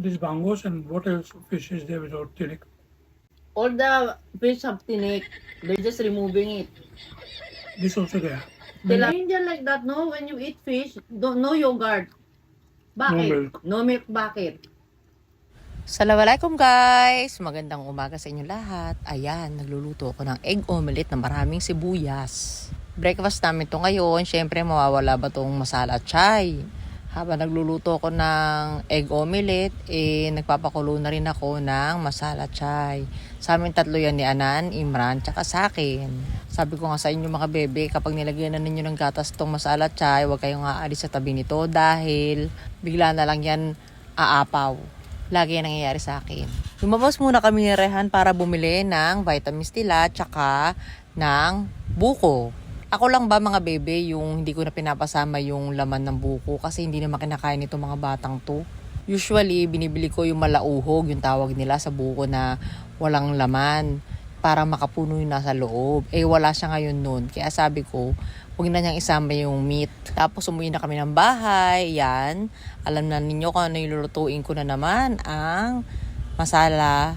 This bangos and what else fish is there without tinik? All the fish have tinik. They're just removing it. This also there. Tilapia like that, no? When you eat fish, don't, no yogurt. Bakit? No milk. No milk, bakit? Assalamualaikum guys! Magandang umaga sa inyo lahat. Ayan, nagluluto ako ng egg omelette na maraming sibuyas. Breakfast namin to ngayon. Siyempre, mawawala ba tong masala chai? Habang nagluluto ako ng egg omelette, eh, nagpapakulo na rin ako ng masala chai. Sa amin tatlo yan ni Anan, Imran, tsaka sa akin. Sabi ko nga sa inyo mga bebe, kapag nilagyan na ninyo ng gatas tong masala chai, huwag kayong aalis sa tabi nito dahil bigla na lang yan aapaw. Lagi yan nangyayari sa akin. Lumabas muna kami ni Rehan para bumili ng vitamins nila tsaka ng buko. Ako lang ba mga bebe yung hindi ko na pinapasama yung laman ng buko kasi hindi naman kinakain nito mga batang to. Usually, binibili ko yung malauhog, yung tawag nila sa buko na walang laman para makapuno yung nasa loob. Eh, wala siya ngayon nun. Kaya sabi ko, huwag na niyang isama yung meat. Tapos umuwi na kami ng bahay. Yan. Alam na ninyo kung ano yung lulutuin ko na naman. Ang masala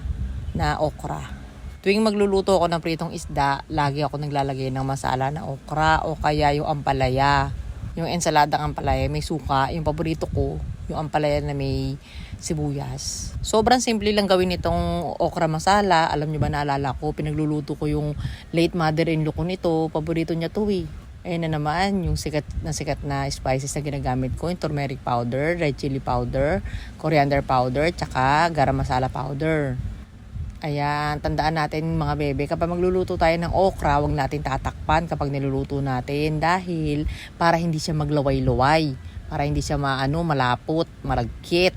na okra. Tuwing magluluto ako ng pritong isda, lagi ako naglalagay ng masala na okra o kaya yung ampalaya. Yung ensaladang ampalaya, may suka. Yung paborito ko, yung ampalaya na may sibuyas. Sobrang simple lang gawin itong okra masala. Alam nyo ba, naalala ko, pinagluluto ko yung late mother-in-law ko nito. Paborito niya to eh. Ayun na naman, yung sikat na sikat na spices na ginagamit ko, yung turmeric powder, red chili powder, coriander powder, tsaka garam masala powder. Ayan, tandaan natin mga bebe, kapag magluluto tayo ng okra, huwag natin tatakpan kapag niluluto natin dahil para hindi siya maglaway-luway, para hindi siya maano, malapot, maragkit.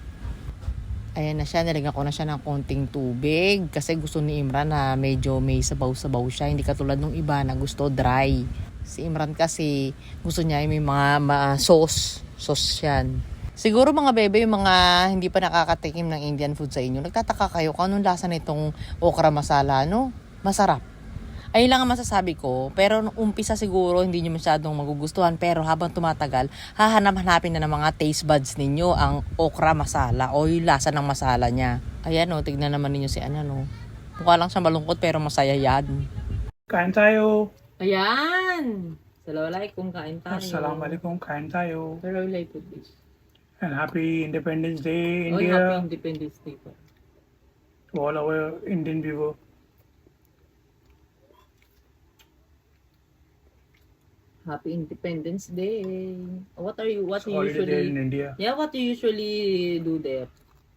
Ayan na siya, nilagyan ko na siya ng konting tubig kasi gusto ni Imran na medyo may sabaw-sabaw siya, hindi katulad nung iba na gusto dry. Si Imran kasi gusto niya yung may mga ma- sauce, sauce yan. Siguro mga bebe, yung mga hindi pa nakakatikim ng Indian food sa inyo, nagtataka kayo kung anong lasa nitong okra masala, no? Masarap. Ayun lang ang masasabi ko. Pero nung umpisa siguro, hindi nyo masyadong magugustuhan. Pero habang tumatagal, hahanap-hanapin na ng mga taste buds ninyo ang okra masala o yung lasa ng masala niya. Ayan o, tignan naman ninyo si Ana no. Mukha lang siya malungkot pero masaya yan. Kain tayo. Ayan! Assalamualaikum, kain tayo. Assalamualaikum. Kain tayo. Pero like with this. And happy Independence Day, Oh, India, happy Independence Day po. to all our Indian viewers. Happy Independence Day. What are you, what It's you holiday there in India. yeah, what do you usually do there?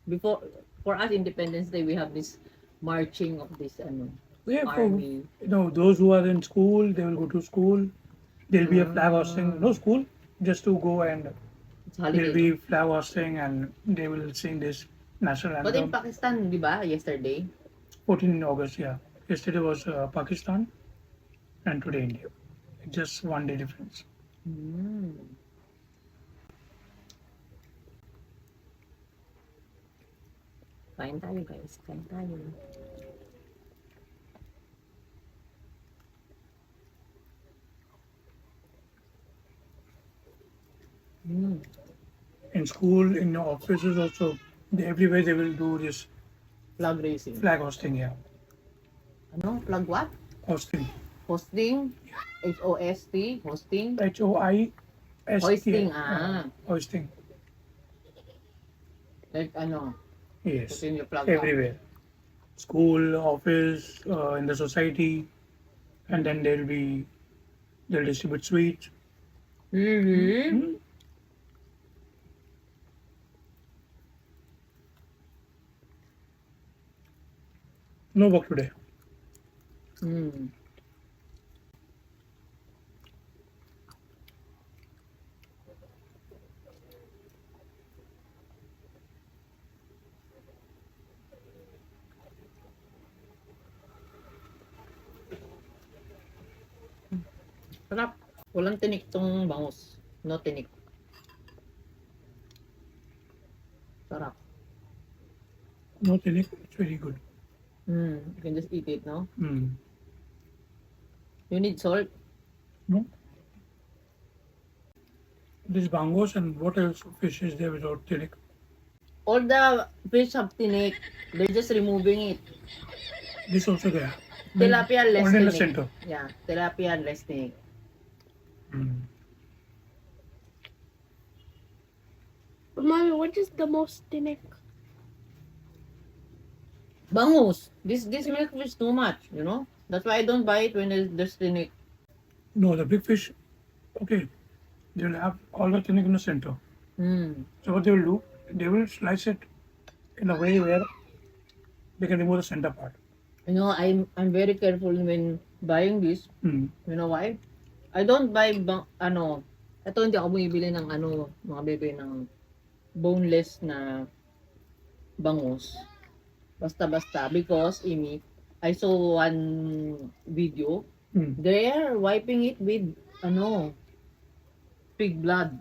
Before, for us Independence Day, we have this marching of this, ano, Yeah, for, army. you know, those who are in school, they will go to school. There'll be a ah. flag hosting. No school, just to go and Holiday. be flag hosting and they will sing this national But in anthem. Pakistan, di ba, yesterday? 14 August, yeah. Yesterday was uh, Pakistan and today India. Just one day difference. Hmm. Kain tayo guys, kain tayo. In school, in the offices also, they, everywhere they will do this Flag raising. flag hosting, yeah. Ano? Flag what? Hosting. Hosting? H-O-S-T? Hosting? H O I S T. Hoisting, ah. Hoisting. Like ano? Yes. Putting your flag up. Everywhere. School, office, uh, in the society, and then there'll be they'll distribute sweets. Really? Hmm? No work today. Hmm. Sarap. Walang tinik tong bangus. No tinik. Sarap. No tinik, it's very good. Hmm. You can just eat it, no? Mm. You need salt. No. This bangos and what else fish is there without tinik? all the fish have tinik. They're just removing it. This also there. Tilapia less Only in the tinik. center. Yeah, tilapia less tinik. Mm. But mommy, what is the most tinic? Bangus. This this milk fish too much, you know. That's why I don't buy it when there's, there's tinik. No, the big fish, okay, they will have all the tunic in the center. Hmm. So what they will do, they will slice it in a way where they can remove the center part. You know, I'm I'm very careful when buying this. Mm. You know why? I don't buy bang, ano, ito hindi ako bumibili ng ano, mga bebe ng boneless na bangus. Basta-basta because Imi, I saw one video, Mm. they're wiping it with ano, pig blood.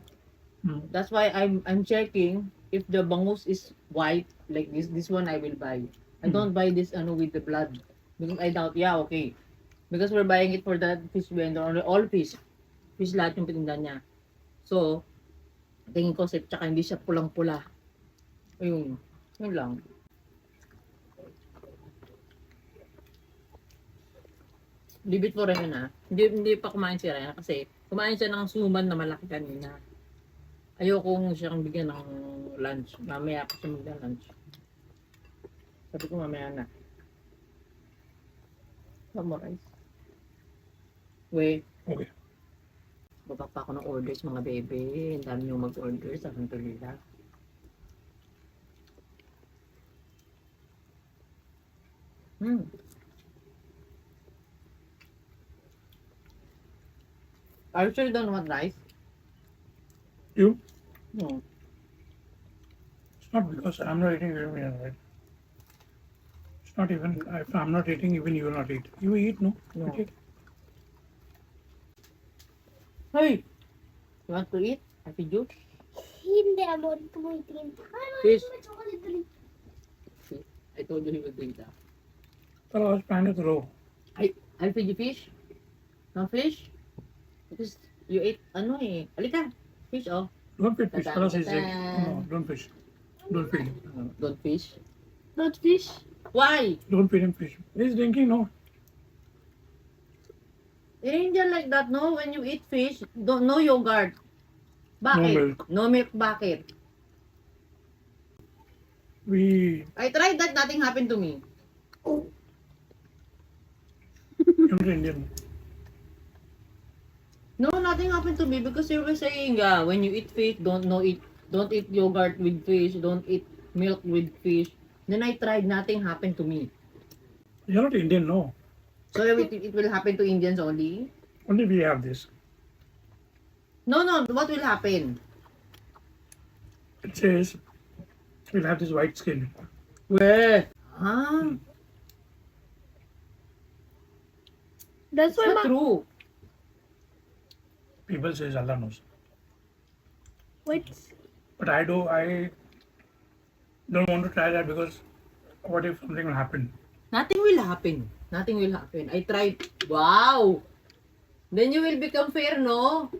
Mm. That's why I'm I'm checking if the bangus is white like this this one I will buy. I don't buy this ano with the blood because I doubt yeah okay. Because we're buying it for the fish vendor or all fish. Fish lahat yung pininda niya. So, tingin ko safe tsaka hindi siya pulang-pula. Ayun. Yun lang. Libit po rin na. Hindi, hindi pa kumain si Ryan kasi kumain siya ng suman na malaki kanina. Ayoko siyang bigyan ng lunch. Mamaya ako siya magla-lunch. Sabi ko mamaya na. Summarize. Wait, Okay. baba pa ako ng orders mga bebe. Ang dami yung mag-order sa Alhamdulillah. Hmm. Are you sure you don't want rice? You? No. It's not because I'm not eating even you right? It's not even if I'm not eating, even you will not eat. You eat, no? No. Okay. Hey! You want to eat? I feed you? Hindi, I'm going to my. I Fish. want to chocolate. I told you he would drink that. But I was planning to row. I, I'll feed you fish. No fish? Because you ate, ano eh. Alika, fish oh. Don't feed fish. Talas is ta-da. No, don't fish. Don't feed him. Don't fish. Not fish. Why? Don't feed him fish. He's drinking, no. In India like that, no? When you eat fish, don't, no yogurt. Bakit? No milk. No milk, bakit? We I tried that, nothing happened to me. not Indian. No, nothing happened to me because you were saying, yeah, when you eat fish, don't know eat, don't eat yogurt with fish, don't eat milk with fish. Then I tried, nothing happened to me. You're not Indian, no. So it, it will happen to Indians only? Only we have this. No, no, what will happen? It says we'll have this white skin. Where? Hmm. Huh? That's It's why not true. People says Allah knows. Wait. But I do I don't want to try that because what if something will happen? Nothing will happen. Nothing will happen. I tried. Wow! Then you will become fair, no?